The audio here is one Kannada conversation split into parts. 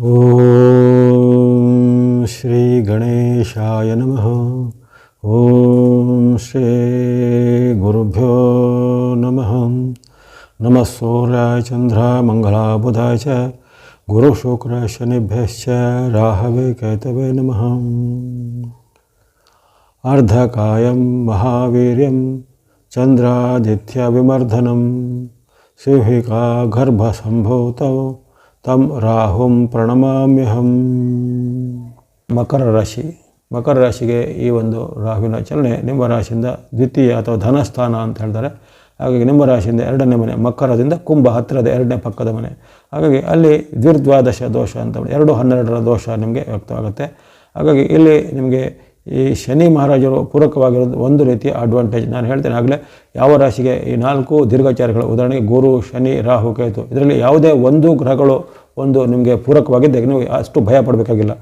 ॐ श्रीगणेशाय नमः। ॐ श्रीगुरुभ्यो नमः। नमः सूर्याय चन्द्रामङ्गलाबुधाय च गुरुशुक्रशनिभ्यश्च राहवेकेतवे नमः। अर्धकायं महावीर्यं चन्द्रादित्यविमर्धनं सिहिका गर्भसम्भूतौ ನಮಃ ಅರ್ಧಕಾಯಂ ಮಹಾವೀರ್ಯಂ ಚಂದ್ರಾದಿತ್ಯವಿಮರ್ಧನಂ ಸಿಂಹಿಕಾ ಗರ್ಭಸಂಭೂತೌ ತಂ ರಾಹುಂ ಪ್ರಣಮಾಮ್ಯಹಂ ಮಕರ ರಾಶಿ ಮಕರ ರಾಶಿಗೆ ಈ ಒಂದು ರಾಹುವಿನ ಚಲನೆ ನಿಮ್ಮ ರಾಶಿಯಿಂದ ದ್ವಿತೀಯ ಅಥವಾ ಧನಸ್ಥಾನ ಅಂತ ಹೇಳ್ತಾರೆ. ಹಾಗಾಗಿ ನಿಮ್ಮ ರಾಶಿಯಿಂದ ಎರಡನೇ ಮನೆ ಮಕರದಿಂದ ಕುಂಭ ಹತ್ತಿರದ ಎರಡನೇ ಪಕ್ಕದ ಮನೆ. ಹಾಗಾಗಿ ಅಲ್ಲಿ ದ್ವಿರ್ದ್ವಾದಶ ದೋಷ ಅಂತ ಎರಡು ಹನ್ನೆರಡರ ದೋಷ ನಿಮಗೆ ವ್ಯಕ್ತವಾಗುತ್ತೆ. ಹಾಗಾಗಿ ಇಲ್ಲಿ ನಿಮಗೆ ಈ ಶನಿ ಮಹಾರಾಜರು ಪೂರಕವಾಗಿರೋದು ಒಂದು ರೀತಿಯ ಅಡ್ವಾಂಟೇಜ್ ನಾನು ಹೇಳ್ತೇನೆ ಆಗಲೇ, ಯಾವ ರಾಶಿಗೆ ಈ ನಾಲ್ಕು ದೀರ್ಘಚಾರಿಗಳು ಉದಾಹರಣೆಗೆ ಗುರು, ಶನಿ, ರಾಹು, ಕೇತು, ಇದರಲ್ಲಿ ಯಾವುದೇ ಒಂದು ಗ್ರಹಗಳು ಒಂದು ನಿಮಗೆ ಪೂರಕವಾಗಿದ್ದಾಗ ನೀವು ಅಷ್ಟು ಭಯ ಪಡಬೇಕಾಗಿಲ್ಲ.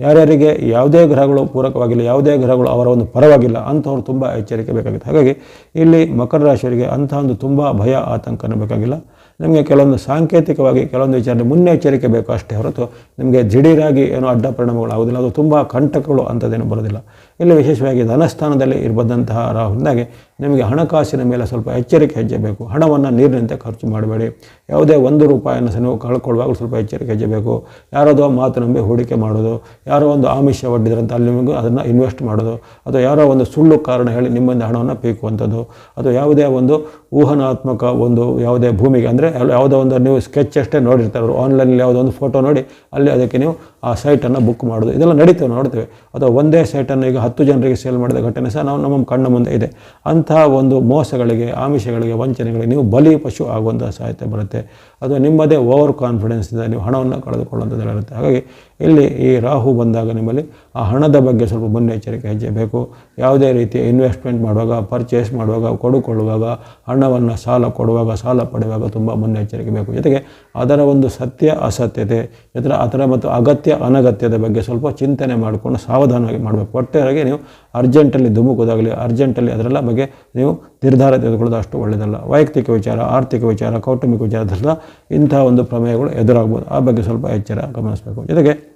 ಯಾರ್ಯಾರಿಗೆ ಯಾವುದೇ ಗ್ರಹಗಳು ಪೂರಕವಾಗಿಲ್ಲ, ಯಾವುದೇ ಗ್ರಹಗಳು ಅವರ ಒಂದು ಪರವಾಗಿಲ್ಲ ಅಂಥವ್ರು ತುಂಬ ಎಚ್ಚರಿಕೆ ಬೇಕಾಗುತ್ತೆ. ಹಾಗಾಗಿ ಇಲ್ಲಿ ಮಕರ ರಾಶಿಯವರಿಗೆ ಅಂಥ ಒಂದು ತುಂಬ ಭಯ, ಆತಂಕನೂ ಬೇಕಾಗಿಲ್ಲ. ನಿಮಗೆ ಕೆಲವೊಂದು ಸಾಂಕೇತಿಕವಾಗಿ ಕೆಲವೊಂದು ವಿಚಾರ ಮುನ್ನೆಚ್ಚರಿಕೆ ಬೇಕು ಅಷ್ಟೇ ಹೊರತು ನಿಮಗೆ ದಿಢೀರಾಗಿ ಏನೋ ಅಡ್ಡ ಪರಿಣಾಮಗಳು ಆಗೋದಿಲ್ಲ ಅದು ತುಂಬ ಕಂಟಕಗಳು ಅಂಥದ್ದೇನು ಬರೋದಿಲ್ಲ. ಇಲ್ಲಿ ವಿಶೇಷವಾಗಿ ಧನಸ್ಥಾನದಲ್ಲಿ ಇರಬಂದಂತಹ ರಾಹುವಿನಾಗೆ ನಿಮಗೆ ಹಣಕಾಸಿನ ಮೇಲೆ ಸ್ವಲ್ಪ ಎಚ್ಚರಿಕೆ ಹೆಜ್ಜೆ ಬೇಕು ಹಣವನ್ನು ನೀರಿನಂತೆ ಖರ್ಚು ಮಾಡಬೇಡಿ. ಯಾವುದೇ ಒಂದು ರೂಪಾಯಿಯನ್ನು ಸಹ ನೀವು ಕಳ್ಕೊಳ್ಳುವಾಗ ಸ್ವಲ್ಪ ಎಚ್ಚರಿಕೆ ಹೆಜ್ಜೆ ಬೇಕು ಯಾರದೋ ಮಾತು ನಂಬಿ ಹೂಡಿಕೆ ಮಾಡೋದು, ಯಾರೋ ಒಂದು ಆಮಿಷ ಒಡ್ಡಿದ್ರಂತ ಅಲ್ಲಿ ನಿಮಗೆ ಅದನ್ನು ಇನ್ವೆಸ್ಟ್ ಮಾಡೋದು, ಅಥವಾ ಯಾರೋ ಒಂದು ಸುಳ್ಳು ಕಾರಣ ಹೇಳಿ ನಿಮ್ಮಿಂದ ಹಣವನ್ನು ಪೀಕುವಂಥದ್ದು, ಅಥವಾ ಯಾವುದೇ ಒಂದು ಊಹನಾತ್ಮಕ ಒಂದು ಯಾವುದೇ ಭೂಮಿಗೆ ಅಂದರೆ ಯಾವುದೋ ಒಂದು ನೀವು ಸ್ಕೆಚ್ ಅಷ್ಟೇ ನೋಡಿರ್ತಾರೆ ಅವರು. ಆನ್ಲೈನಲ್ಲಿ ಯಾವುದೋ ಒಂದು ಫೋಟೋ ನೋಡಿ, ಅಲ್ಲಿ ಅದಕ್ಕೆ ನೀವು ಆ ಸೈಟನ್ನು ಬುಕ್ ಮಾಡೋದು. ಇದೆಲ್ಲ ನಡೀತೇವೆ, ನೋಡ್ತೇವೆ. ಅಥವಾ ಒಂದೇ ಸೈಟನ್ನು ಈಗ ಹತ್ತು ಜನರಿಗೆ ಸೇಲ್ ಮಾಡಿದ ಘಟನೆ ಸಹ ನಾವು ನಮ್ಮ ಕಣ್ಣ ಮುಂದೆ ಇದೆ. ಅಂತಹ ಒಂದು ಮೋಸಗಳಿಗೆ, ಆಮಿಷಗಳಿಗೆ, ವಂಚನೆಗಳಿಗೆ ನೀವು ಬಲಿ ಪಶು ಆಗುವಂಥ ಸಾಧ್ಯತೆ ಬರುತ್ತೆ. ಅದು ನಿಮ್ಮದೇ ಓವರ್ ಕಾನ್ಫಿಡೆನ್ಸಿಂದ ನೀವು ಹಣವನ್ನು ಕಳೆದುಕೊಳ್ಳುವಂಥದ್ದು ಇರುತ್ತೆ. ಹಾಗಾಗಿ ಇಲ್ಲಿ ಈ ರಾಹು ಬಂದಾಗ ನಿಮ್ಮಲ್ಲಿ ಆ ಹಣದ ಬಗ್ಗೆ ಸ್ವಲ್ಪ ಮುನ್ನೆಚ್ಚರಿಕೆ ಹೆಜ್ಜೆ ಬೇಕು ಯಾವುದೇ ರೀತಿಯ ಇನ್ವೆಸ್ಟ್ಮೆಂಟ್ ಮಾಡುವಾಗ ಪರ್ಚೇಸ್ ಮಾಡುವಾಗ, ಕೊಡುಕೊಳ್ಳುವಾಗ, ಹಣವನ್ನು ಸಾಲ ಕೊಡುವಾಗ, ಸಾಲ ಪಡೆಯುವಾಗ ತುಂಬ ಮುನ್ನೆಚ್ಚರಿಕೆ ಬೇಕು. ಜೊತೆಗೆ ಅದರ ಒಂದು ಸತ್ಯ, ಅಸತ್ಯತೆ ಜೊತೆ ಅದರ ಮತ್ತು ಅಗತ್ಯ ಅನಗತ್ಯದ ಬಗ್ಗೆ ಸ್ವಲ್ಪ ಚಿಂತನೆ ಮಾಡಿಕೊಂಡು ಸಾವಧಾನವಾಗಿ ಮಾಡಬೇಕು. ಒಟ್ಟಾರೆಯಾಗಿ ನೀವು ಅರ್ಜೆಂಟಲ್ಲಿ ಧುಮುಕೋದಾಗಲಿ, ಅರ್ಜೆಂಟಲ್ಲಿ ಅದರೆಲ್ಲ ಬಗ್ಗೆ ನೀವು ನಿರ್ಧಾರ ತೆಗೆದುಕೊಳ್ಳೋದು ಅಷ್ಟು ಒಳ್ಳೆಯದಲ್ಲ. ವೈಯಕ್ತಿಕ ವಿಚಾರ, ಆರ್ಥಿಕ ವಿಚಾರ, ಕೌಟುಂಬಿಕ ವಿಚಾರದಲ್ಲ ಇಂತಹ ಒಂದು ಪ್ರಮೇಯಗಳು ಎದುರಾಗ್ಬೋದು. ಆ ಬಗ್ಗೆ ಸ್ವಲ್ಪ ಎಚ್ಚರ ಗಮನಿಸಬೇಕು. ಜೊತೆಗೆ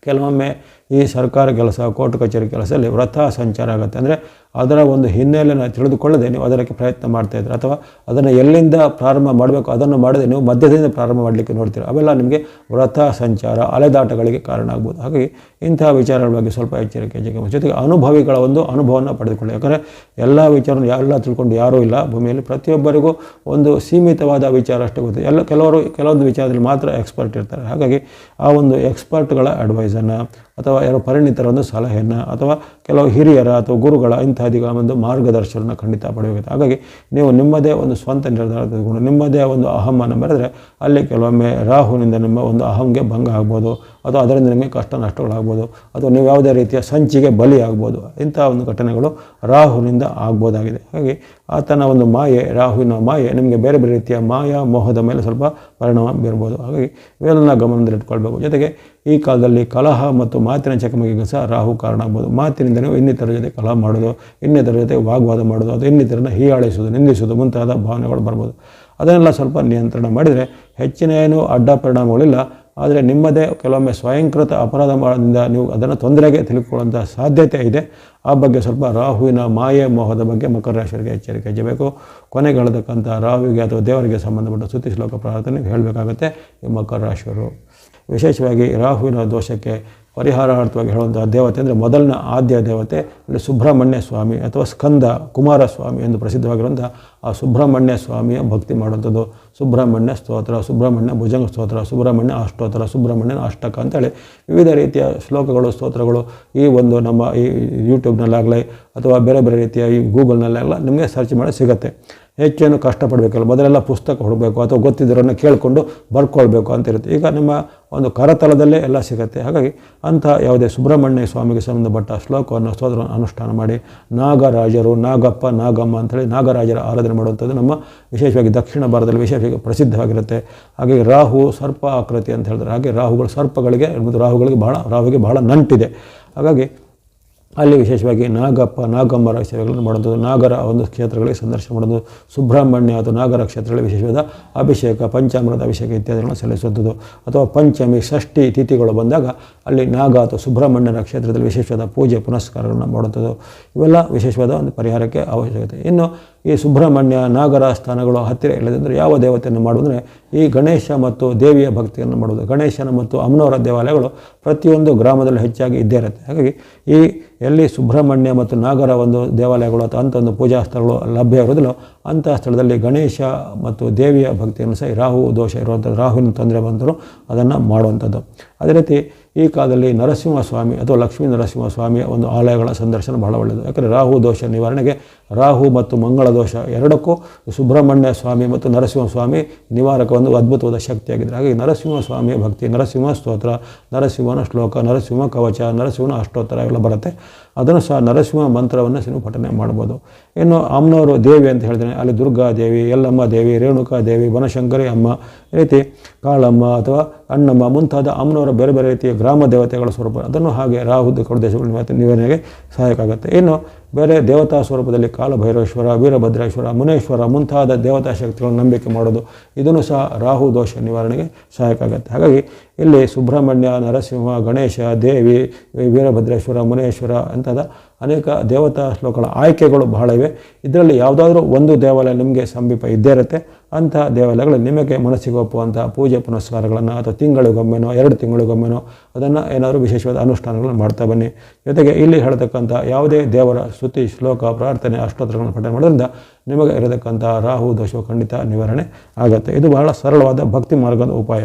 ಕೆಲವೊಮ್ಮೆ ಈ ಸರ್ಕಾರ ಕೆಲಸ, ಕೋರ್ಟ್ ಕಚೇರಿ ಕೆಲಸದಲ್ಲಿ ವ್ರತ ಸಂಚಾರ ಆಗುತ್ತೆ. ಅಂದರೆ ಅದರ ಒಂದು ಹಿನ್ನೆಲೆಯನ್ನು ತಿಳಿದುಕೊಳ್ಳದೆ ನೀವು ಅದಕ್ಕೆ ಪ್ರಯತ್ನ ಮಾಡ್ತಾಯಿದ್ರೆ ಅಥವಾ ಅದನ್ನು ಎಲ್ಲಿಂದ ಪ್ರಾರಂಭ ಮಾಡಬೇಕು? ಅದನ್ನು ಮಾಡದೆ ನೀವು ಮಧ್ಯದಿಂದ ಪ್ರಾರಂಭ ಮಾಡಲಿಕ್ಕೆ ನೋಡ್ತೀರ? ಅವೆಲ್ಲ ನಿಮಗೆ ವ್ರತ ಸಂಚಾರ, ಅಲೆದಾಟಗಳಿಗೆ ಕಾರಣ ಆಗ್ಬೋದು. ಹಾಗಾಗಿ ಇಂತಹ ವಿಚಾರಗಳ ಬಗ್ಗೆ ಸ್ವಲ್ಪ ಎಚ್ಚರಿಕೆ ಜೊತೆಗೆ ಜೊತೆಗೆ ಅನುಭವಿಗಳ ಒಂದು ಅನುಭವವನ್ನು ಪಡೆದುಕೊಳ್ಳಿ. ಯಾಕಂದರೆ ಎಲ್ಲ ವಿಚಾರ ಎಲ್ಲ ತಿಳ್ಕೊಂಡು ಯಾರೂ ಇಲ್ಲ. ಭೂಮಿಯಲ್ಲಿ ಪ್ರತಿಯೊಬ್ಬರಿಗೂ ಒಂದು ಸೀಮಿತವಾದ ವಿಚಾರ ಅಷ್ಟೇ ಗೊತ್ತು. ಎಲ್ಲ ಕೆಲವರು ಕೆಲವೊಂದು ವಿಚಾರದಲ್ಲಿ ಮಾತ್ರ ಎಕ್ಸ್ಪರ್ಟ್ ಇರ್ತಾರೆ. ಹಾಗಾಗಿ ಆ ಒಂದು ಎಕ್ಸ್ಪರ್ಟ್ಗಳ ಅಡ್ವೈಸನ್ನು ಅಥವಾ ಯಾರೋ ಪರಿಣಿತರ ಒಂದು ಸಲಹೆಯನ್ನು ಅಥವಾ ಕೆಲವು ಹಿರಿಯರ ಅಥವಾ ಗುರುಗಳ ಇಂಥದಿಗಳ ಒಂದು ಮಾರ್ಗದರ್ಶನವನ್ನು ಖಂಡಿತ ಪಡೆಯಬೇಕು ಹಾಗಾಗಿ ನೀವು ನಿಮ್ಮದೇ ಒಂದು ಸ್ವಂತ ನಿರ್ಧಾರ ತೆಗೆದುಕೊಂಡು ನಿಮ್ಮದೇ ಒಂದು ಅಹಮನ್ನು ಬರೆದರೆ ಅಲ್ಲಿ ಕೆಲವೊಮ್ಮೆ ರಾಹುನಿಂದ ನಿಮ್ಮ ಒಂದು ಅಹಂಗೆ ಭಂಗ ಆಗ್ಬೋದು, ಅಥವಾ ಅದರಿಂದ ನಿಮಗೆ ಕಷ್ಟ ನಷ್ಟಗಳಾಗ್ಬೋದು, ಅಥವಾ ನೀವು ಯಾವುದೇ ರೀತಿಯ ಸಂಚಿಗೆ ಬಲಿ ಆಗ್ಬೋದು ಇಂಥ ಒಂದು ಘಟನೆಗಳು ರಾಹುನಿಂದ ಆಗ್ಬೋದಾಗಿದೆ. ಹಾಗೆ ಆತನ ಒಂದು ಮಾಯೆ, ರಾಹುವಿನ ಮಾಯೆ ನಿಮಗೆ ಬೇರೆ ಬೇರೆ ರೀತಿಯ ಮಾಯಾ ಮೋಹದ ಮೇಲೆ ಸ್ವಲ್ಪ ಪರಿಣಾಮ ಬೀರ್ಬೋದು. ಹಾಗಾಗಿ ಇವೆಲ್ಲ ಗಮನದಲ್ಲಿಟ್ಕೊಳ್ಬೇಕು. ಜೊತೆಗೆ ಈ ಕಾಲದಲ್ಲಿ ಕಲಹ ಮತ್ತು ಮಾತಿನ ಚಕಮಕಿಗೆ ಸಹ ರಾಹು ಕಾರಣ ಆಗ್ಬೋದು. ಮಾತಿನಿಂದ ನೀವು ಇನ್ನಿತರ ಜೊತೆ ಕಲಹ ಮಾಡೋದು ಇನ್ನಿತರ ಜೊತೆ ವಾಗ್ವಾದ ಮಾಡೋದು ಅದು ಇನ್ನಿತರನ್ನ ಹೀಯಾಳಿಸೋದು ನಿಂದಿಸೋದು ಮುಂತಾದ ಭಾವನೆಗಳು ಬರ್ಬೋದು. ಅದನ್ನೆಲ್ಲ ಸ್ವಲ್ಪ ನಿಯಂತ್ರಣ ಮಾಡಿದರೆ ಹೆಚ್ಚಿನ ಏನು ಅಡ್ಡ ಪರಿಣಾಮಗಳಿಲ್ಲ. ಆದರೆ ನಿಮ್ಮದೇ ಕೆಲವೊಮ್ಮೆ ಸ್ವಯಂಕೃತ ಅಪರಾಧ ಮಾಡೋದ್ರಿಂದ ನೀವು ಅದನ್ನು ತೊಂದರೆಗೆ ತಿಳ್ಕೊಳ್ಳುವಂಥ ಸಾಧ್ಯತೆ ಇದೆ. ಆ ಬಗ್ಗೆ ಸ್ವಲ್ಪ ರಾಹುವಿನ ಮಾಯೆ ಮೋಹದ ಬಗ್ಗೆ ಮಕರ ರಾಶಿಯವರಿಗೆ ಎಚ್ಚರಿಕೆ ಹೆಚ್ಚಬೇಕು ಕೊನೆಗೆ ಹೇಳತಕ್ಕಂಥ ರಾಹುವಿಗೆ ಅಥವಾ ದೇವರಿಗೆ ಸಂಬಂಧಪಟ್ಟ ಸುತ್ತಿ ಶ್ಲೋಕ ಪ್ರಾರ್ಥನೆ ಹೇಳಬೇಕಾಗುತ್ತೆ ಈ ಮಕರ ರಾಶಿಯವರು. ವಿಶೇಷವಾಗಿ ರಾಹುವಿನ ದೋಷಕ್ಕೆ ಪರಿಹಾರಾರ್ಥವಾಗಿ ಹೇಳುವಂತಹ ದೇವತೆ ಅಂದರೆ ಮೊದಲನೇ ಆದ್ಯ ದೇವತೆ ಅಂದರೆ ಸುಬ್ರಹ್ಮಣ್ಯ ಸ್ವಾಮಿ ಅಥವಾ ಸ್ಕಂದ ಕುಮಾರಸ್ವಾಮಿ ಎಂದು ಪ್ರಸಿದ್ಧವಾಗಿರುವಂಥ ಆ ಸುಬ್ರಹ್ಮಣ್ಯ ಸ್ವಾಮಿಯ ಭಕ್ತಿ ಮಾಡುವಂಥದ್ದು. ಸುಬ್ರಹ್ಮಣ್ಯ ಸ್ತೋತ್ರ, ಸುಬ್ರಹ್ಮಣ್ಯ ಭುಜಂಗ ಸ್ತೋತ್ರ, ಸುಬ್ರಹ್ಮಣ್ಯ ಅಷ್ಟೋತ್ತರ ಸುಬ್ರಹ್ಮಣ್ಯ ಅಷ್ಟಕ ಅಂತೇಳಿ ವಿವಿಧ ರೀತಿಯ ಶ್ಲೋಕಗಳು, ಸ್ತೋತ್ರಗಳು ಈ ಒಂದು ನಮ್ಮ ಈ ಯೂಟ್ಯೂಬ್ನಲ್ಲಾಗಲಿ ಅಥವಾ ಬೇರೆ ಬೇರೆ ರೀತಿಯ ಈ ಗೂಗಲ್ನಲ್ಲಾಗಲಿ ನಿಮಗೆ ಸರ್ಚ್ ಮಾಡಿ ಸಿಗುತ್ತೆ. ಹೆಚ್ಚೇನು ಕಷ್ಟಪಡಬೇಕಲ್ಲ, ಮೊದಲೆಲ್ಲ ಪುಸ್ತಕ ಹುಡಬೇಕು ಅಥವಾ ಗೊತ್ತಿದ್ದರನ್ನು ಕೇಳಿಕೊಂಡು ಬರ್ಕೊಳ್ಬೇಕು ಅಂತ ಇರುತ್ತೆ. ಈಗ ನಿಮ್ಮ ಒಂದು ಕರತಲದಲ್ಲೇ ಎಲ್ಲ ಸಿಗುತ್ತೆ. ಹಾಗಾಗಿ ಅಂಥ ಯಾವುದೇ ಸುಬ್ರಹ್ಮಣ್ಯ ಸ್ವಾಮಿಗೆ ಸಂಬಂಧಪಟ್ಟ ಶ್ಲೋಕವನ್ನು ಸ್ತೋತ್ರ ಅನುಷ್ಠಾನ ಮಾಡಿ ನಾಗರಾಜರು, ನಾಗಪ್ಪ, ನಾಗಮ್ಮ ಅಂಥೇಳಿ ನಾಗರಾಜರ ಆರಾಧನೆ ಮಾಡುವಂಥದ್ದು ನಮ್ಮ ವಿಶೇಷವಾಗಿ ದಕ್ಷಿಣ ಭಾರತದಲ್ಲಿ ವಿಶೇಷವಾಗಿ ಪ್ರಸಿದ್ಧವಾಗಿರುತ್ತೆ. ಹಾಗೆ ರಾಹು ಸರ್ಪ ಆಕೃತಿ ಅಂತ ಹೇಳಿದ್ರೆ ಹಾಗೆ ರಾಹುಗಳು, ಸರ್ಪಗಳಿಗೆ ಮತ್ತು ರಾಹುಗಳಿಗೆ ಬಹಳ ರಾಹುಗೆ ಬಹಳ ನಂಟಿದೆ. ಹಾಗಾಗಿ ಅಲ್ಲಿ ವಿಶೇಷವಾಗಿ ನಾಗಪ್ಪ, ನಾಗಮ್ಮರ ಸೇವೆಗಳನ್ನು ಮಾಡುವುದು ನಾಗರ ಒಂದು ಕ್ಷೇತ್ರಗಳಿಗೆ ಸಂದರ್ಶನ ಮಾಡೋದು ಸುಬ್ರಹ್ಮಣ್ಯ ಅಥವಾ ನಾಗರ ಕ್ಷೇತ್ರಗಳಲ್ಲಿ ವಿಶೇಷವಾದ ಅಭಿಷೇಕ, ಪಂಚಾಮೃತ ಅಭಿಷೇಕ ಇತ್ಯಾದಿಗಳನ್ನು ಸಲ್ಲಿಸುವಂಥದ್ದು. ಅಥವಾ ಪಂಚಮಿ, ಷಷ್ಠಿ ತಿಥಿಗಳು ಬಂದಾಗ ಅಲ್ಲಿ ನಾಗ ಅಥವಾ ಸುಬ್ರಹ್ಮಣ್ಯನ ಕ್ಷೇತ್ರದಲ್ಲಿ ವಿಶೇಷವಾದ ಪೂಜೆ, ಪುನಸ್ಕಾರಗಳನ್ನು ಮಾಡುವಂಥದ್ದು. ಇವೆಲ್ಲ ವಿಶೇಷವಾದ ಒಂದು ಪರಿಹಾರಕ್ಕೆ ಅವಶ್ಯಕತೆ. ಇನ್ನು ಈ ಸುಬ್ರಹ್ಮಣ್ಯ ನಾಗರ ಸ್ಥಾನಗಳು ಹತ್ತಿರ ಇಲ್ಲದಿದ್ದರೆ ಯಾವ ದೇವತೆಯನ್ನು ಮಾಡುವುದಂದರೆ ಈ ಗಣೇಶ ಮತ್ತು ದೇವಿಯ ಭಕ್ತಿಯನ್ನು ಮಾಡುವುದು. ಗಣೇಶನ ಮತ್ತು ಅಮ್ಮನವರ ದೇವಾಲಯಗಳು ಪ್ರತಿಯೊಂದು ಗ್ರಾಮದಲ್ಲಿ ಹೆಚ್ಚಾಗಿ ಇದ್ದೇ ಇರುತ್ತೆ. ಹಾಗಾಗಿ ಈ ಎಲ್ಲಿ ಸುಬ್ರಹ್ಮಣ್ಯ ಮತ್ತು ನಾಗರ ಒಂದು ದೇವಾಲಯಗಳು ಅಥವಾ ಅಂಥ ಒಂದು ಪೂಜಾ ಸ್ಥಳಗಳು ಲಭ್ಯ ಇರೋದಿಲ್ಲೋ ಅಂಥ ಸ್ಥಳದಲ್ಲಿ ಗಣೇಶ ಮತ್ತು ದೇವಿಯ ಭಕ್ತಿಯನ್ನು ಸಹ ರಾಹು ದೋಷ ಇರುವಂಥದ್ದು, ರಾಹುವಿನ ತೊಂದರೆ ಬಂದರೂ ಅದನ್ನು ಮಾಡುವಂಥದ್ದು. ಅದೇ ರೀತಿ ಈ ಕಾಲದಲ್ಲಿ ನರಸಿಂಹಸ್ವಾಮಿ ಅಥವಾ ಲಕ್ಷ್ಮೀ ನರಸಿಂಹಸ್ವಾಮಿಯ ಒಂದು ಆಲಯಗಳ ಸಂದರ್ಶನ ಬಹಳ ಒಳ್ಳೆಯದು. ಯಾಕಂದರೆ ರಾಹು ದೋಷ ನಿವಾರಣೆಗೆ ರಾಹು ಮತ್ತು ಮಂಗಳ ದೋಷ ಎರಡಕ್ಕೂ ಸುಬ್ರಹ್ಮಣ್ಯ ಸ್ವಾಮಿ ಮತ್ತು ನರಸಿಂಹಸ್ವಾಮಿ ನಿವಾರಕ ಒಂದು ಅದ್ಭುತವಾದ ಶಕ್ತಿಯಾಗಿದೆ ಹಾಗಾಗಿ ನರಸಿಂಹಸ್ವಾಮಿಯ ಭಕ್ತಿ, ನರಸಿಂಹ ಸ್ತೋತ್ರ, ನರಸಿಂಹನ ಶ್ಲೋಕ, ನರಸಿಂಹ ಕವಚ, ನರಸಿಂಹನ ಅಷ್ಟೋತ್ತರ ಎಲ್ಲ ಬರುತ್ತೆ. ಅದನ್ನು ಸಹ ನರಸಿಂಹ ಮಂತ್ರವನ್ನು ನೀವು ಪಠನೆ ಮಾಡ್ಬೋದು. ಇನ್ನು ಅಮ್ಮನವರು ದೇವಿ ಅಂತ ಹೇಳ್ತೇನೆ. ಅಲ್ಲಿ ದುರ್ಗಾ ದೇವಿ, ಯಲ್ಲಮ್ಮ ದೇವಿ, ರೇಣುಕಾ ದೇವಿ, ಬನಶಂಕರಿ ಅಮ್ಮ ರೀತಿ ಕಾಳಮ್ಮ ಅಥವಾ ಅಣ್ಣಮ್ಮ ಮುಂತಾದ ಅಮ್ಮನವರ ಬೇರೆ ಬೇರೆ ರೀತಿಯ ಗ್ರಾಮ ದೇವತೆಗಳ ಸ್ವರೂಪ. ಅದನ್ನು ಹಾಗೆ ರಾಹು ದೇಶಗಳ ನಿವಾರಣೆಗೆ ಸಹಾಯಕ ಆಗುತ್ತೆ. ಇನ್ನು ಬೇರೆ ದೇವತಾ ಸ್ವರೂಪದಲ್ಲಿ ಕಾಲಭೈರವೇಶ್ವರ, ವೀರಭದ್ರೇಶ್ವರ, ಮುನೇಶ್ವರ ಮುಂತಾದ ದೇವತಾ ಶಕ್ತಿಗಳನ್ನು ನಂಬಿಕೆ ಮಾಡೋದು, ಇದನ್ನು ಸಹ ರಾಹು ದೋಷ ನಿವಾರಣೆಗೆ ಸಹಾಯಕ ಆಗುತ್ತೆ. ಹಾಗಾಗಿ ಇಲ್ಲಿ ಸುಬ್ರಹ್ಮಣ್ಯ, ನರಸಿಂಹ, ಗಣೇಶ, ದೇವಿ, ವೀರಭದ್ರೇಶ್ವರ, ಮುನೇಶ್ವರ ಅಂತಾದ ಅನೇಕ ದೇವತಾ ಶ್ಲೋಕಗಳ ಆಯ್ಕೆಗಳು ಬಹಳ ಇವೆ. ಇದರಲ್ಲಿ ಯಾವುದಾದ್ರೂ ಒಂದು ದೇವಾಲಯ ನಿಮಗೆ ಸಮೀಪ ಇದ್ದೇ ಇರುತ್ತೆ. ಅಂಥ ದೇವಾಲಯಗಳು ನಿಮಗೆ ಮನಸ್ಸಿಗೆ ಒಪ್ಪುವಂಥ ಪೂಜೆ ಪುನಸ್ಕಾರಗಳನ್ನು ಅಥವಾ ತಿಂಗಳಿಗೊಮ್ಮೆನೋ, ಎರಡು ತಿಂಗಳಿಗೊಮ್ಮೆನೋ ಅದನ್ನು ಏನಾದರೂ ವಿಶೇಷವಾದ ಅನುಷ್ಠಾನಗಳನ್ನು ಮಾಡ್ತಾ ಬನ್ನಿ. ಜೊತೆಗೆ ಇಲ್ಲಿ ಹೇಳ್ತಕ್ಕಂಥ ಯಾವುದೇ ದೇವರ ಸ್ತುತಿ, ಶ್ಲೋಕ, ಪ್ರಾರ್ಥನೆ ಅಷ್ಟೋತ್ರಗಳನ್ನು ಪಠನೆ ಮಾಡೋದ್ರಿಂದ ನಿಮಗೆ ಇರತಕ್ಕಂಥ ರಾಹು ದೋಷವು ಖಂಡಿತ ನಿವಾರಣೆ ಆಗುತ್ತೆ. ಇದು ಬಹಳ ಸರಳವಾದ ಭಕ್ತಿ ಮಾರ್ಗದ ಉಪಾಯ.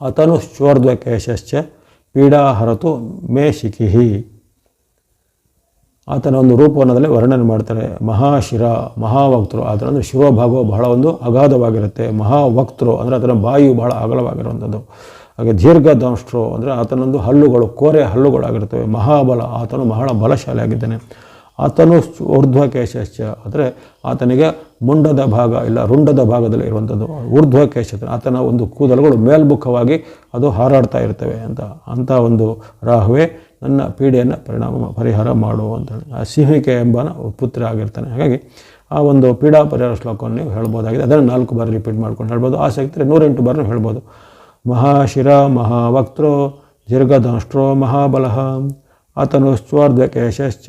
ಮಹಾಬಲಃ ಪೀಡಾ ಪೀಡಾಹರತು ಮೇ ಶಿಖಿಹಿ ಆತನ ಒಂದು ರೂಪವನ್ನದಲ್ಲಿ ವರ್ಣನೆ ಮಾಡ್ತಾರೆ. ಮಹಾಶಿರ ಮಹಾವಕ್ತರು ಆತನ ಅಂದರೆ ಶಿರೋಭಾಗವು ಬಹಳ ಒಂದು ಅಗಾಧವಾಗಿರುತ್ತೆ. ಮಹಾವಕ್ತರು ಅಂದರೆ ಆತನ ಬಾಯು ಬಹಳ ಅಗಲವಾಗಿರುವಂಥದ್ದು. ಹಾಗೆ ದೀರ್ಘದಂಷ್ಟ್ರು ಅಂದರೆ ಆತನೊಂದು ಹಲ್ಲುಗಳು, ಕೋರೆ ಹಲ್ಲುಗಳಾಗಿರ್ತವೆ. ಮಹಾಬಲ, ಆತನು ಬಹಳ ಬಲಶಾಲಿ ಆಗಿದ್ದಾನೆ ಆತನು ಊರ್ಧ್ವಕೇಶಶ್ಚ. ಅಂದರೆ ಆತನಿಗೆ ಮುಂಡದ ಭಾಗ ಇಲ್ಲ, ರುಂಡದ ಭಾಗದಲ್ಲಿ ಇರುವಂಥದ್ದು ಊರ್ಧ್ವಕೇಶ ಆತನ ಒಂದು ಕೂದಲುಗಳು ಮೇಲ್ಮುಖವಾಗಿ ಅದು ಹಾರಾಡ್ತಾ ಇರ್ತವೆ ಅಂತ ಅಂಥ ಒಂದು ರಾಹುವೆ ನನ್ನ ಪೀಡೆಯನ್ನು ಪರಿಣಾಮ ಪರಿಹಾರ ಮಾಡು ಅಂತೇಳಿ ಆ ಸಿಂಹಿಕೆ ಎಂಬನ ಪುತ್ರ ಆಗಿರ್ತಾನೆ. ಹಾಗಾಗಿ ಆ ಒಂದು ಪೀಡಾ ಪರಿಹಾರ ಶ್ಲೋಕವನ್ನು ನೀವು ಹೇಳ್ಬೋದಾಗಿದೆ. ಅದನ್ನು ನಾಲ್ಕು ಬಾರಿ ರಿಪೀಟ್ ಮಾಡ್ಕೊಂಡು ಹೇಳ್ಬೋದು. ಆಸಕ್ತಿ ನೂರೆಂಟು ಬಾರಿ ಹೇಳ್ಬೋದು. ಮಹಾಶಿರ ಮಹಾವಕ್ತೃ ಮಹಾಬಲಹ ಮಹಾಬಲಃ ಆತನುಶ್ಚೋರ್ಧ್ವಕೇಶಶ್ಚ